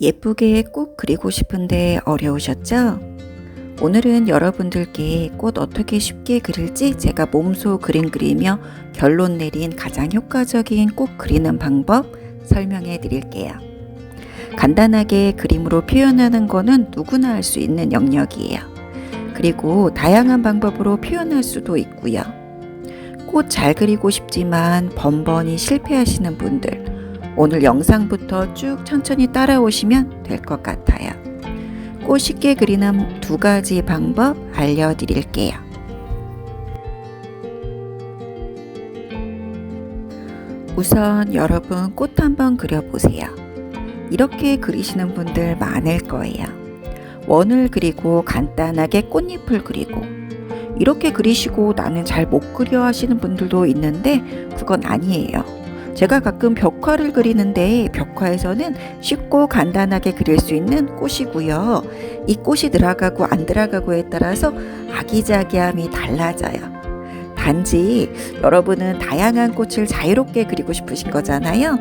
예쁘게 꽃 그리고 싶은데 어려우셨죠? 오늘은 여러분들께 꽃 어떻게 쉽게 그릴지 제가 몸소 그림 그리며 결론 내린 가장 효과적인 꽃 그리는 방법 설명해 드릴게요. 간단하게 그림으로 표현하는 거는 누구나 할 수 있는 영역이에요. 그리고 다양한 방법으로 표현할 수도 있고요. 꽃 잘 그리고 싶지만 번번이 실패하시는 분들, 오늘 영상부터 쭉 천천히 따라오시면 될 것 같아요. 꽃 쉽게 그리는 두 가지 방법 알려드릴게요. 우선 여러분 꽃 한번 그려보세요. 이렇게 그리시는 분들 많을 거예요. 원을 그리고 간단하게 꽃잎을 그리고 이렇게 그리시고 나는 잘 못 그려 하시는 분들도 있는데 그건 아니에요. 제가 가끔 벽화를 그리는데 벽화에서는 쉽고 간단하게 그릴 수 있는 꽃이고요. 이 꽃이 들어가고 안 들어가고에 따라서 아기자기함이 달라져요. 단지 여러분은 다양한 꽃을 자유롭게 그리고 싶으신 거잖아요.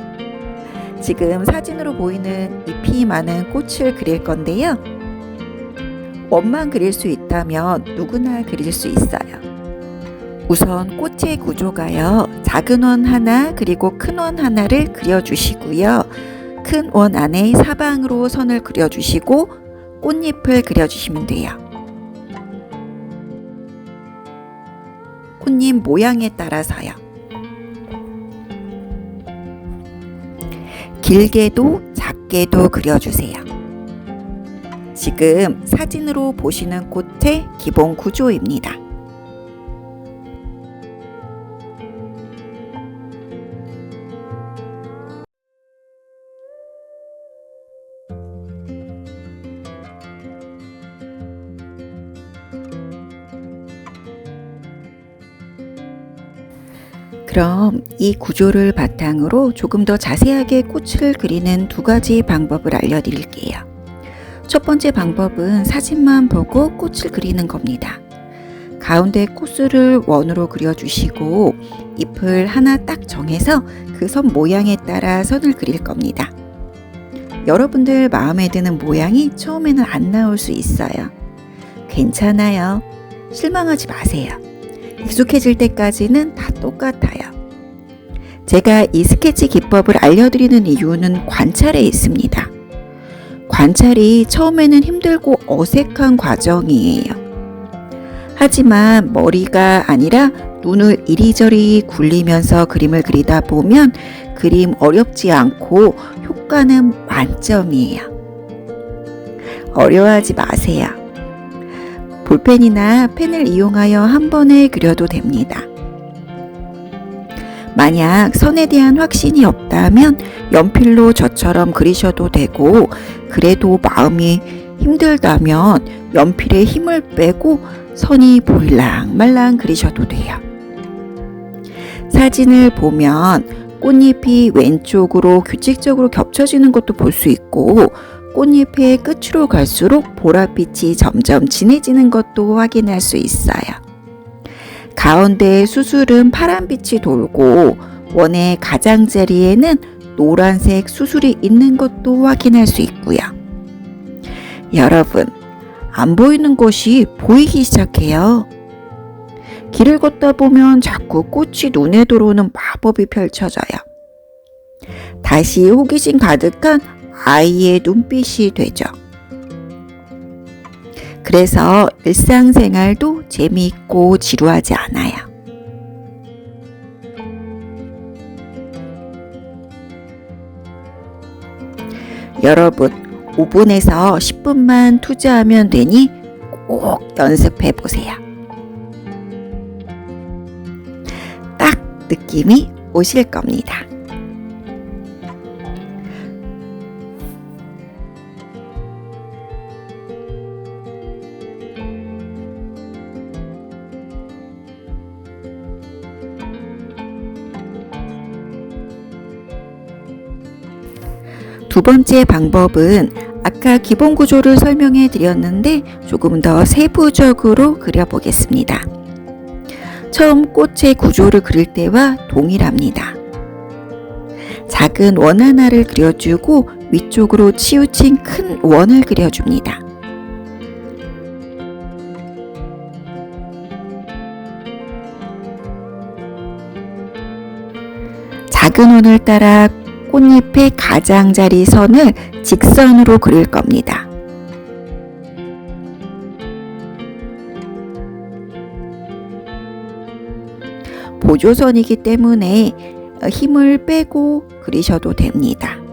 지금 사진으로 보이는 잎이 많은 꽃을 그릴 건데요. 원만 그릴 수 있다면 누구나 그릴 수 있어요. 우선 꽃의 구조가요. 작은 원 하나 그리고 큰 원 하나를 그려주시고요. 큰 원 안에 사방으로 선을 그려주시고 꽃잎을 그려주시면 돼요. 꽃잎 모양에 따라서요. 길게도 작게도 그려주세요. 지금 사진으로 보시는 꽃의 기본 구조입니다. 그럼 이 구조를 바탕으로 조금 더 자세하게 꽃을 그리는 두 가지 방법을 알려드릴게요. 첫 번째 방법은 사진만 보고 꽃을 그리는 겁니다. 가운데 꽃술을 원으로 그려주시고 잎을 하나 딱 정해서 그 선 모양에 따라 선을 그릴 겁니다. 여러분들 마음에 드는 모양이 처음에는 안 나올 수 있어요. 괜찮아요. 실망하지 마세요. 익숙해질 때까지는 다 똑같아요. 제가 이 스케치 기법을 알려드리는 이유는 관찰에 있습니다. 관찰이 처음에는 힘들고 어색한 과정이에요. 하지만 머리가 아니라 눈을 이리저리 굴리면서 그림을 그리다 보면 그림 어렵지 않고 효과는 만점이에요. 어려워하지 마세요. 볼펜이나 펜을 이용하여 한 번에 그려도 됩니다. 만약 선에 대한 확신이 없다면 연필로 저처럼 그리셔도 되고 그래도 마음이 힘들다면 연필에 힘을 빼고 선이 보일랑말랑 그리셔도 돼요. 사진을 보면 꽃잎이 왼쪽으로 규칙적으로 겹쳐지는 것도 볼 수 있고 꽃잎의 끝으로 갈수록 보랏빛이 점점 진해지는 것도 확인할 수 있어요. 가운데 수술은 파란빛이 돌고 원의 가장자리에는 노란색 수술이 있는 것도 확인할 수 있고요. 여러분, 안 보이는 것이 보이기 시작해요. 길을 걷다 보면 자꾸 꽃이 눈에 들어오는 마법이 펼쳐져요. 다시 호기심 가득한 아이의 눈빛이 되죠. 그래서 일상생활도 재미있고 지루하지 않아요. 여러분, 5분에서 10분만 투자하면 되니 꼭 연습해 보세요. 딱 느낌이 오실 겁니다. 두 번째 방법은 아까 기본 구조를 설명해 드렸는데 조금 더 세부적으로 그려보겠습니다. 처음 꽃의 구조를 그릴 때와 동일합니다. 작은 원 하나를 그려주고 위쪽으로 치우친 큰 원을 그려줍니다. 작은 원을 따라 꽃잎의 가장자리 선을 직선으로 그릴 겁니다. 보조선이기 때문에 힘을 빼고 그리셔도 됩니다.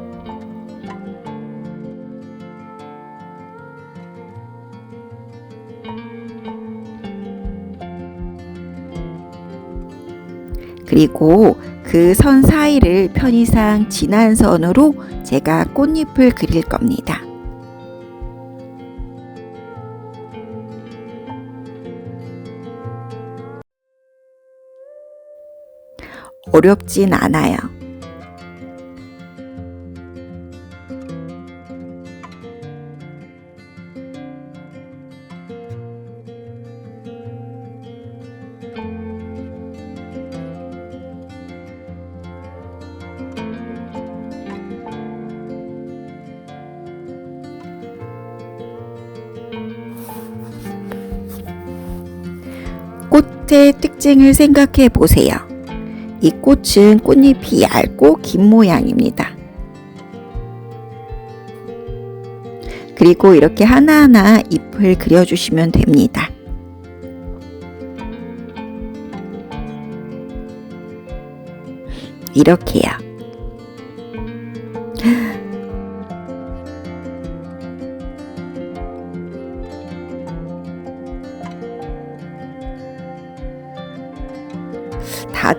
그리고 그 선 사이를 편의상 진한 선으로 제가 꽃잎을 그릴 겁니다. 어렵진 않아요. 꽃의 특징을 생각해 보세요. 이 꽃은 꽃잎이 얇고 긴 모양입니다. 그리고 이렇게 하나하나 잎을 그려주시면 됩니다. 이렇게요.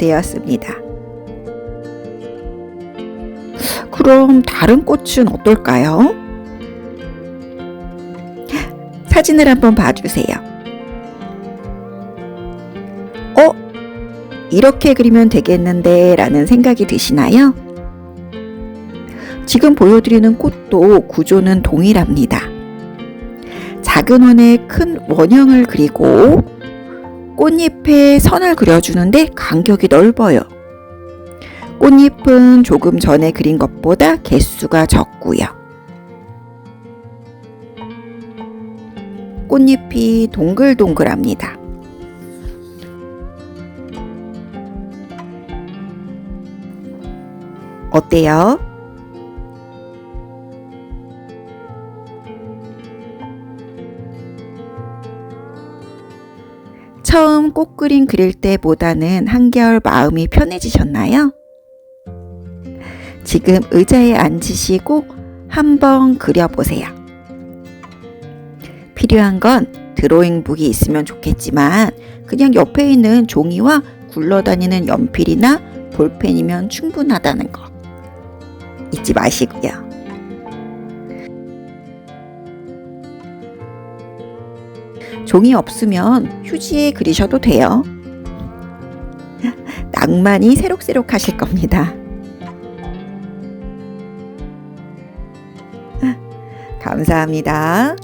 되었습니다. 그럼 다른 꽃은 어떨까요? 사진을 한번 봐주세요. 어? 이렇게 그리면 되겠는데 라는 생각이 드시나요? 지금 보여드리는 꽃도 구조는 동일합니다. 작은 원에 큰 원형을 그리고 꽃잎에 선을 그려주는데 간격이 넓어요. 꽃잎은 조금 전에 그린 것보다 개수가 적고요. 꽃잎이 동글동글합니다. 어때요? 처음 꽃 그림 그릴 때보다는 한결 마음이 편해지셨나요? 지금 의자에 앉으시고 한번 그려보세요. 필요한 건 드로잉북이 있으면 좋겠지만 그냥 옆에 있는 종이와 굴러다니는 연필이나 볼펜이면 충분하다는 거 잊지 마시고요. 종이 없으면 휴지에 그리셔도 돼요. 낭만이 새록새록 하실 겁니다. 감사합니다.